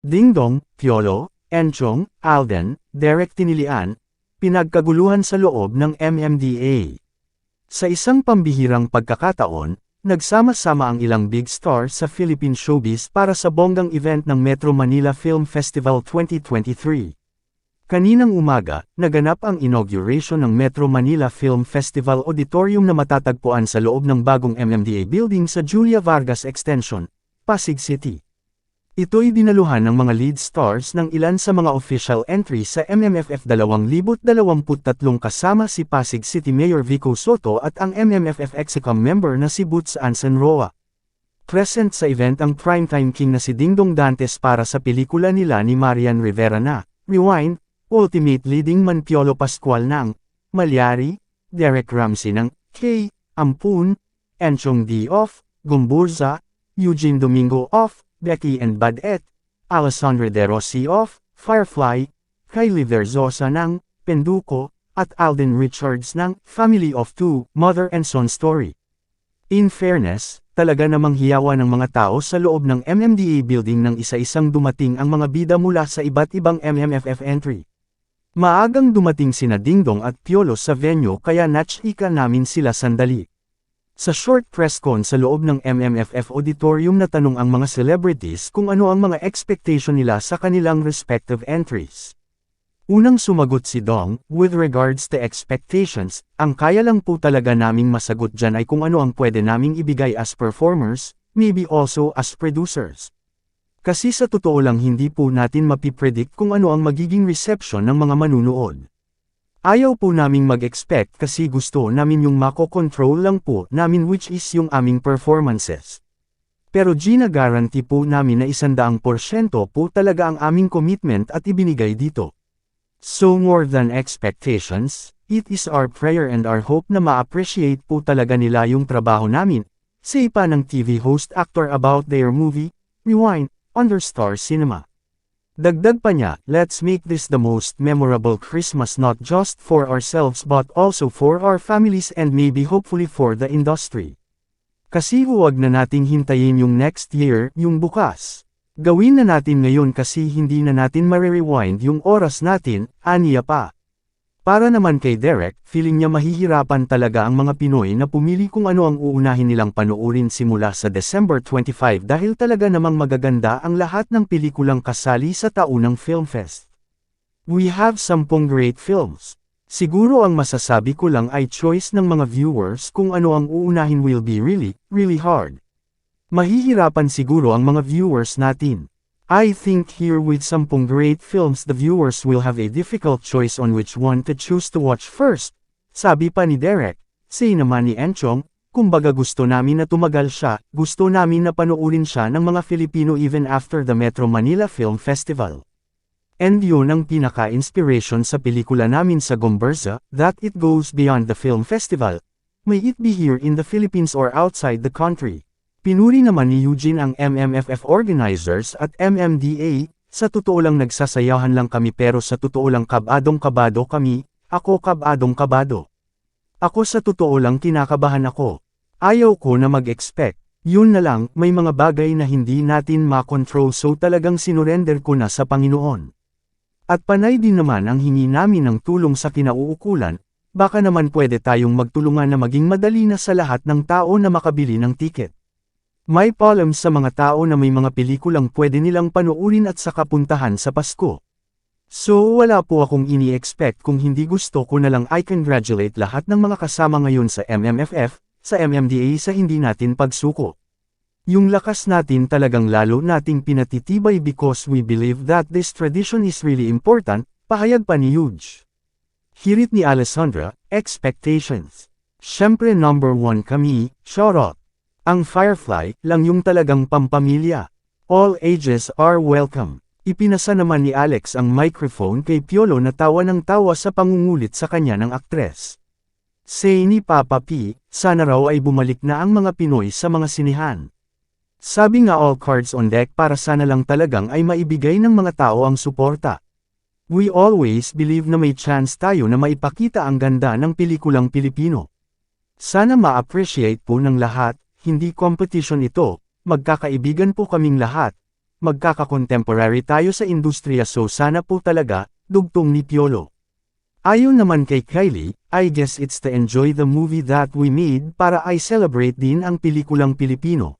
Dingdong, Piolo, Enchong, Alden, Derek Tinilian, pinagkaguluhan sa loob ng MMDA. Sa isang pambihirang pagkakataon, nagsama-sama ang ilang big stars sa Philippine showbiz para sa bonggang event ng Metro Manila Film Festival 2023. Kaninang umaga, naganap ang inauguration ng Metro Manila Film Festival Auditorium na matatagpuan sa loob ng bagong MMDA building sa Julia Vargas Extension, Pasig City. Ito'y dinaluhan ng mga lead stars ng ilan sa mga official entries sa MMFF 2023 kasama si Pasig City Mayor Vico Soto at ang MMFF Execom member na si Boots Anson Roa. Present sa event ang primetime king na si Dingdong Dantes para sa pelikula nila ni Marian Rivera na, Rewind, Ultimate Leading Man Piolo Pascual ng, Malyari, Derek Ramsey ng, K, Ampun, Enchong D. Off, Gumburza, Eugene Domingo Off, Becky and Bud Et, Alessandra De Rossi of Firefly, Kylie Verzosa ng Penduko, at Alden Richards ng Family of Two, Mother and Son Story. In fairness, talaga namang hiyawa ng mga tao sa loob ng MMDA building nang isa-isang dumating ang mga bida mula sa iba't ibang MMFF entry. Maagang dumating sina Dingdong at Piolo sa venue kaya natchika namin sila sandali. Sa short press con sa loob ng MMFF auditorium na tanong ang mga celebrities kung ano ang mga expectation nila sa kanilang respective entries. Unang sumagot si Dong, with regards to expectations, ang kaya lang po talaga naming masagot dyan ay kung ano ang pwede naming ibigay as performers, maybe also as producers. Kasi sa totoo lang hindi po natin mapipredict kung ano ang magiging reception ng mga manunood. Ayaw po naming mag-expect kasi gusto namin yung mako-control lang po namin which is yung aming performances. Pero gina-guarantee po namin na isandaang porsyento po talaga ang aming commitment at ibinigay dito. So more than expectations, it is our prayer and our hope na ma-appreciate po talaga nila yung trabaho namin, say pa ng TV host actor about their movie, Rewind, under Star Cinema. Dagdag pa niya, let's make this the most memorable Christmas not just for ourselves but also for our families and maybe hopefully for the industry. Kasi huwag na nating hintayin yung next year, yung bukas. Gawin na natin ngayon kasi hindi na natin marirewind yung oras natin, aniya pa. Para naman kay Derek, feeling niya mahihirapan talaga ang mga Pinoy na pumili kung ano ang uunahin nilang panuurin simula sa December 25 dahil talaga namang magaganda ang lahat ng pelikulang kasali sa taunang Filmfest. We have sampung great films. Siguro ang masasabi ko lang ay choice ng mga viewers kung ano ang uunahin will be really, really hard. Mahihirapan siguro ang mga viewers natin. I think here with sampung great films the viewers will have a difficult choice on which one to choose to watch first. Sabi pa ni Derek, say naman ni Enchong, kumbaga gusto namin na tumagal siya, gusto namin na panoorin siya ng mga Filipino even after the Metro Manila Film Festival. And yun ang pinaka-inspiration sa pelikula namin sa Gomburza, that it goes beyond the film festival. May it be here in the Philippines or outside the country. Pinuri naman ni Eugene ang MMFF organizers at MMDA, sa totoo lang nagsasayahan lang kami pero sa totoo lang kabadong kabado kami, ako kabadong kabado. Ako sa totoo lang kinakabahan ako. Ayaw ko na mag-expect. Yun na lang, may mga bagay na hindi natin makontrol so talagang sinurrender ko na sa Panginoon. At panay din naman ang hingi namin ng tulong sa kinauukulan, baka naman pwede tayong magtulungan na maging madali na sa lahat ng tao na makabili ng tiket. May palm sa mga tao na may mga pelikulang pwede nilang panuurin at saka puntahan sa Pasko. So wala po akong ini-expect kung hindi gusto ko na lang I congratulate lahat ng mga kasama ngayon sa MMFF, sa MMDA sa hindi natin pagsuko. Yung lakas natin talagang lalo nating pinatitibay because we believe that this tradition is really important, pahayag pa ni Huge. Hirit ni Alessandra, expectations. Siyempre number one kami, shout out. Ang Firefly, lang yung talagang pampamilya. All ages are welcome. Ipinasa naman ni Alex ang microphone kay Piolo na tawa ng tawa sa pangungulit sa kanya ng aktres. Say ni Papa P, sana raw ay bumalik na ang mga Pinoy sa mga sinihan. Sabi nga all cards on deck para sana lang talagang ay maibigay ng mga tao ang suporta. We always believe na may chance tayo na maipakita ang ganda ng pelikulang Pilipino. Sana ma-appreciate po ng lahat, hindi competition ito, magkakaibigan po kaming lahat. magkaka-contemporary tayo sa industriya so sana po talaga, dugtong ni Piolo. Ayon naman kay Kylie, I guess it's to enjoy the movie that we made para I celebrate din ang pelikulang Pilipino.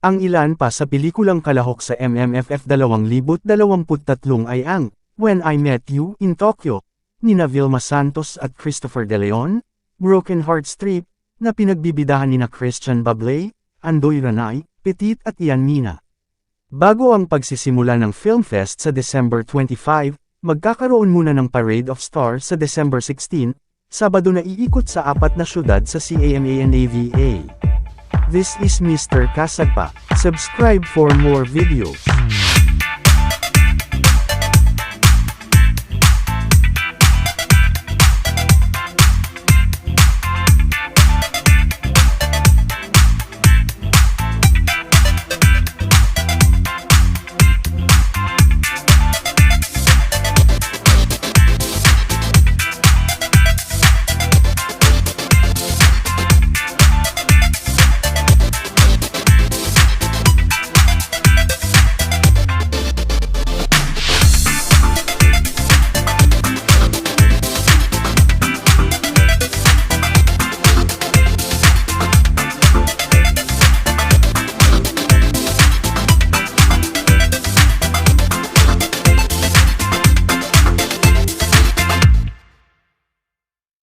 Ang ilan pa sa pelikulang kalahok sa MMFF 2023 ay ang When I Met You in Tokyo, nina Vilma Santos at Christopher De Leon, Broken Heart Strip, na pinagbibidahan ni na Christian Bablé, Andoy Ranay, Petit at Ian Mina. Bago ang pagsisimula ng Film Fest sa December 25, magkakaroon muna ng Parade of Stars sa December 16, Sabado na iikot sa apat na syudad sa CAMANAVA. This is Mr. Kasagpa. Subscribe for more videos.